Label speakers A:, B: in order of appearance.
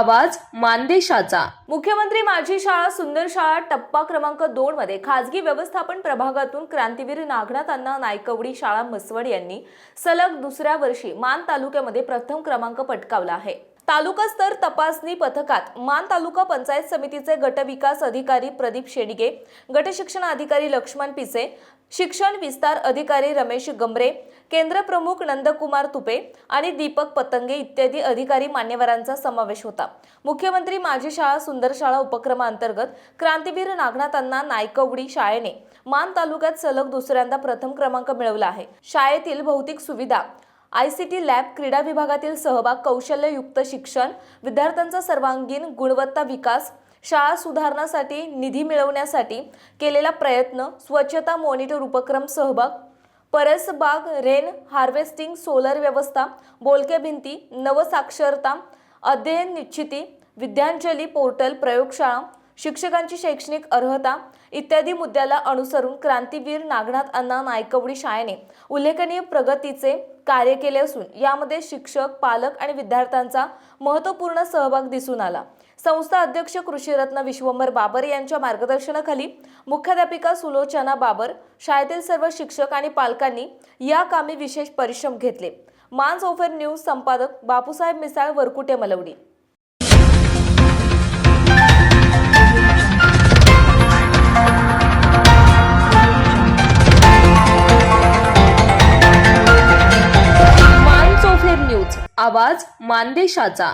A: आवाज मानदेशाचा.
B: मुख्यमंत्री माझी शाळा सुंदर शाळा टप्पा क्रमांक दोन मध्ये खाजगी व्यवस्थापन प्रभागातून क्रांतीवीर नागनाथांना नायकवडी शाळा म्हसवड यांनी सलग दुसऱ्या वर्षी मान तालुक्यामध्ये प्रथम क्रमांक पटकावला आहे. तालुकास्तर तपासणी पथकात मान तालुका पंचायत समितीचे गटविकास अधिकारी प्रदीप शेडगे गटशिक्षण अधिकारी लक्ष्मण पिसे शिक्षण विस्तार अधिकारी रमेश गमरे केंद्र प्रमुख नंदकुमार तुपे आणि दीपक पतंगे इत्यादी अधिकारी मान्यवरांचा समावेश होता. मुख्यमंत्री माझी शाळा सुंदर शाळा उपक्रमाअंतर्गत क्रांतीवीर नागनाथांना नायकवडी शाळेने मान तालुक्यात सलग दुसऱ्यांदा प्रथम क्रमांक मिळवला आहे. शाळेतील भौतिक सुविधा आय सी टी लॅब क्रीडा विभागातील सहभाग कौशल्ययुक्त शिक्षण विद्यार्थ्यांचा सर्वांगीण गुणवत्ता विकास शाळा सुधारण्यासाठी निधी मिळवण्यासाठी केलेला प्रयत्न स्वच्छता मॉनिटर उपक्रम सहभाग परसबाग रेन हार्वेस्टिंग सोलर व्यवस्था बोलक्या भिंती नवसाक्षरता अध्ययन निश्चिती विद्यांजली पोर्टल प्रयोगशाळा शिक्षकांची शैक्षणिक अर्हता इत्यादी मुद्द्याला अनुसरून क्रांतीवीर नागनाथ अण्णा नायकवडी शाळेने उल्लेखनीय प्रगतीचे कार्य केले असून यामध्ये शिक्षक पालक आणि विद्यार्थ्यांचा महत्त्वपूर्ण सहभाग दिसून आला. संस्था अध्यक्ष कृषीरत्न विश्वंभर बाबर यांच्या मार्गदर्शनाखाली मुख्याध्यापिका सुलोचना बाबर शाळेतील सर्व शिक्षक आणि पालकांनी या कामी विशेष परिश्रम घेतले. मानस ओफेर न्यूज संपादक बापूसाहेब मिसाळ वरकुटे मलवडी.
A: आवाज मानदेशाचा.